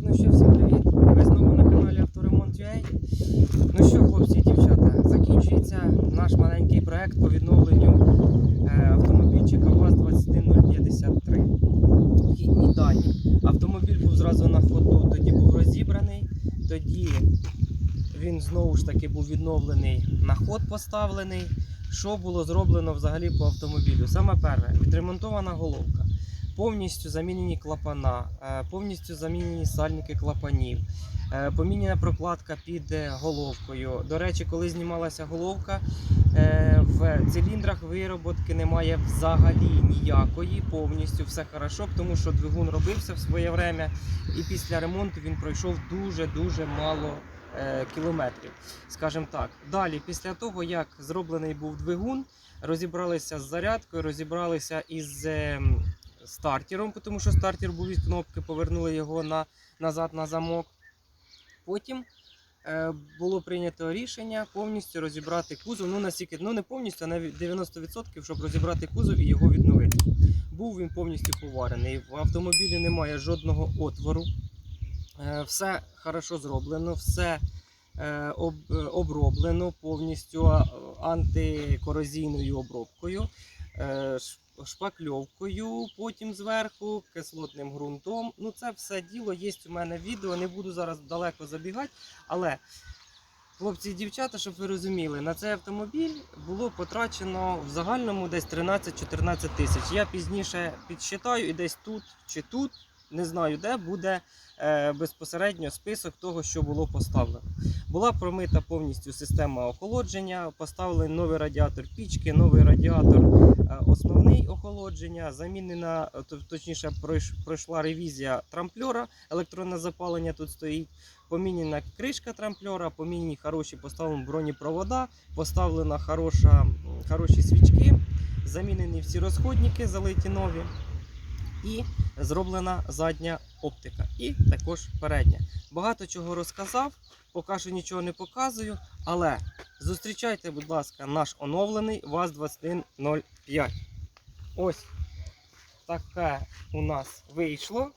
ну що, всім привіт! Ви знову на каналі Авторемонт.ua. Ну що, хлопці і дівчата, закінчується наш маленький проект по відновленню е, автомобільчика ВАЗ-21053. Вхідні дані. Автомобіль був зразу на ходу, тоді був розібраний, тоді він знову ж таки був відновлений на ход поставлений. Що було зроблено взагалі по автомобілю? Саме перше, відремонтована головка повністю замінені клапана, е, повністю замінені сальники клапанів, е, поміняна прокладка під е, головкою. До речі, коли знімалася головка, в циліндрах вироботки немає взагалі ніякої, повністю все хорошо, тому що двигун робився в своє время, і після ремонту він пройшов дуже-дуже мало. Кілометрів, скажімо так. Далі, після того, як зроблений був двигун, розібралися з зарядкою, розібралися із ем, стартером, тому що стартер був від кнопки, повернули його на, назад на замок. Потім е, було прийнято рішення повністю розібрати кузов. Ну, настільки, ну не повністю, а на 90%, щоб розібрати кузов і його відновити. Був він повністю поварений. В автомобілі немає жодного отвору. Е, все хорошо зроблено, все е, об- е, оброблено повністю антикорозійною обробкою. Шпакльовкою, потім зверху, кислотним ґрунтом. Ну, це все діло є у мене відео. Не буду зараз далеко забігати. Але, хлопці і дівчата, щоб ви розуміли, на цей автомобіль було потрачено в загальному десь 13-14 тисяч. Я пізніше підсчитаю і десь тут чи тут, не знаю де, буде е, безпосередньо список того, що було поставлено. Була промита повністю система охолодження, поставлений новий радіатор пічки, новий радіатор е, основний охолодження, замінена, е, точніше, пройш- пройшла ревізія трамплера, електронне запалення тут стоїть, помінена кришка трамплера, помінені хороші поставлені бронепровода, поставлена хороша, хороші свічки, замінені всі розходники, залиті нові. І зроблена задня оптика, і також передня. Багато чого розказав, поки що нічого не показую, але зустрічайте, будь ласка, наш оновлений ВАЗ-2105. Ось таке у нас вийшло.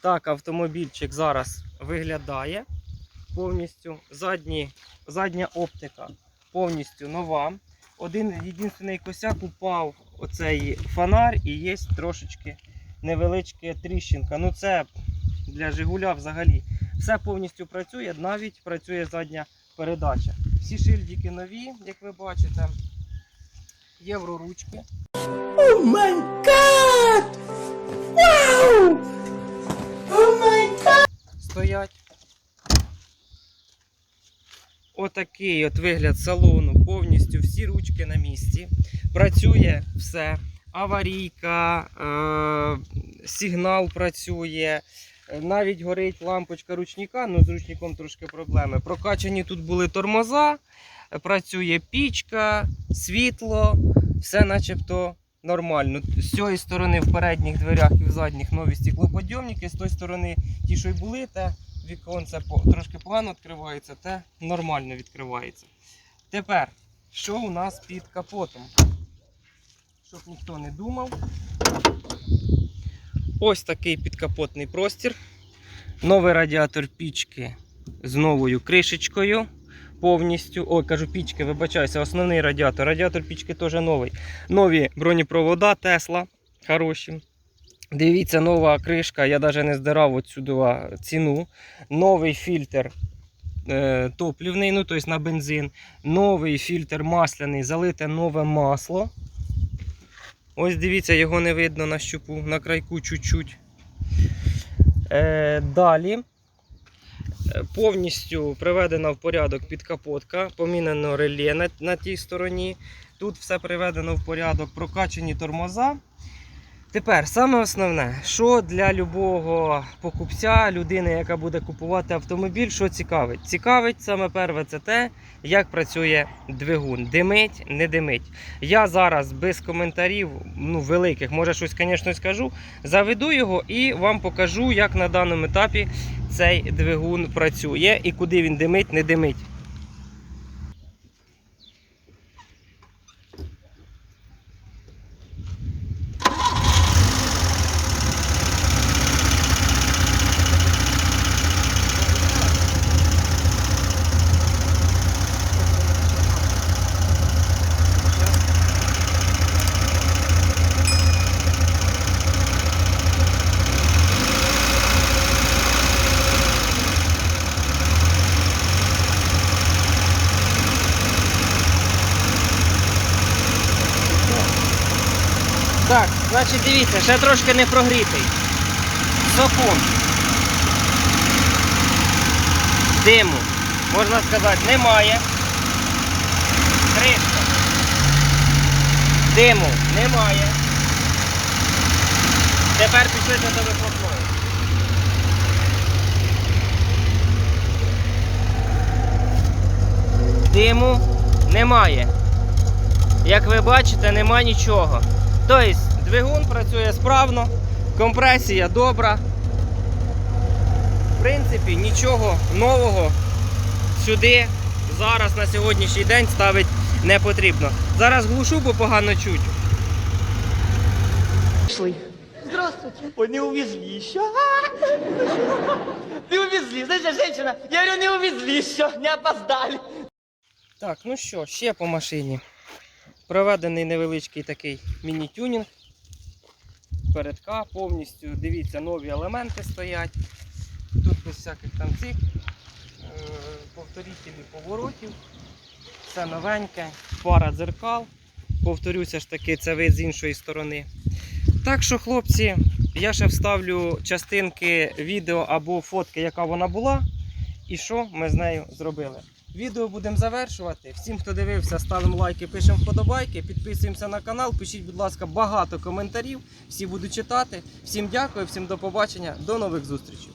Так, автомобільчик зараз виглядає повністю. Задні, задня оптика повністю нова. Один єдиний косяк упав оцей фонар і є трошечки невеличка тріщинка. Ну це для Жигуля взагалі. Все повністю працює, навіть працює задня передача. Всі шильдики нові, як ви бачите. Євроручки. Oh my god! Wow! Oh my god! стоять. Отакий от вигляд салону, повністю всі ручки на місці. Працює все. Аварійка, е- сигнал працює. е, Навіть горить лампочка ручника, ну з ручником трошки проблеми. Прокачані тут були тормоза, працює пічка, світло, все начебто нормально. З цієї сторони в передніх дверях і в задніх нові стеклоподйомники, з тої сторони ті, що й були, те віконце трошки погано відкривається, те нормально відкривається. Тепер, що у нас під капотом? Щоб ніхто не думав. Ось такий підкапотний простір. Новий радіатор пічки з новою кришечкою. Повністю. Ой, кажу пічки, вибачаюся, основний радіатор. Радіатор пічки теж новий. Нові бронепровода Тесла. Хороші. Дивіться, нова кришка, я навіть не здирав отсюди ціну. Новий фільтр е, топлівний, ну тобто на бензин. Новий фільтр масляний, залите нове масло. Ось дивіться, його не видно на щупу, на крайку чуть-чуть. Е, далі. Е, Повністю приведена в порядок підкапотка, помінено реле на, на тій стороні. Тут все приведено в порядок, прокачані тормоза. Тепер саме основне, що для любого покупця, людини, яка буде купувати автомобіль, що цікавить? Цікавить саме перше це те, як працює двигун. Димить, не димить. Я зараз без коментарів, ну великих, може щось, звісно, скажу. Заведу його і вам покажу, як на даному етапі цей двигун працює і куди він димить, не димить. Значить, дивіться, ще трошки не прогрітий. Сопун. Диму, можна сказати, немає. Кришка. Диму немає. Тепер пішли до вихлопної. Диму немає. Як ви бачите, нема нічого. Тобто двигун працює справно, компресія добра. В принципі, нічого нового сюди зараз на сьогоднішній день ставити не потрібно. Зараз глушу, бо погано чуть. Шли. Здравствуйте. Ой, не увезли еще. Не увезли. Знаете, женщина, я говорю, не увезли еще, не опоздали. Так, ну що, ще по машині. Проведений невеличкий такий міні-тюнінг. Передка повністю, дивіться, нові елементи стоять. Тут без всяких там цих е, повторітелів поворотів. Все новеньке, пара дзеркал. Повторюся ж таки, це вид з іншої сторони. Так що, хлопці, я ще вставлю частинки відео або фотки, яка вона була, і що ми з нею зробили. Відео будемо завершувати. Всім, хто дивився, ставимо лайки, пишемо вподобайки, підписуємося на канал. Пишіть, будь ласка, багато коментарів. Всі буду читати. Всім дякую, всім до побачення, до нових зустрічей.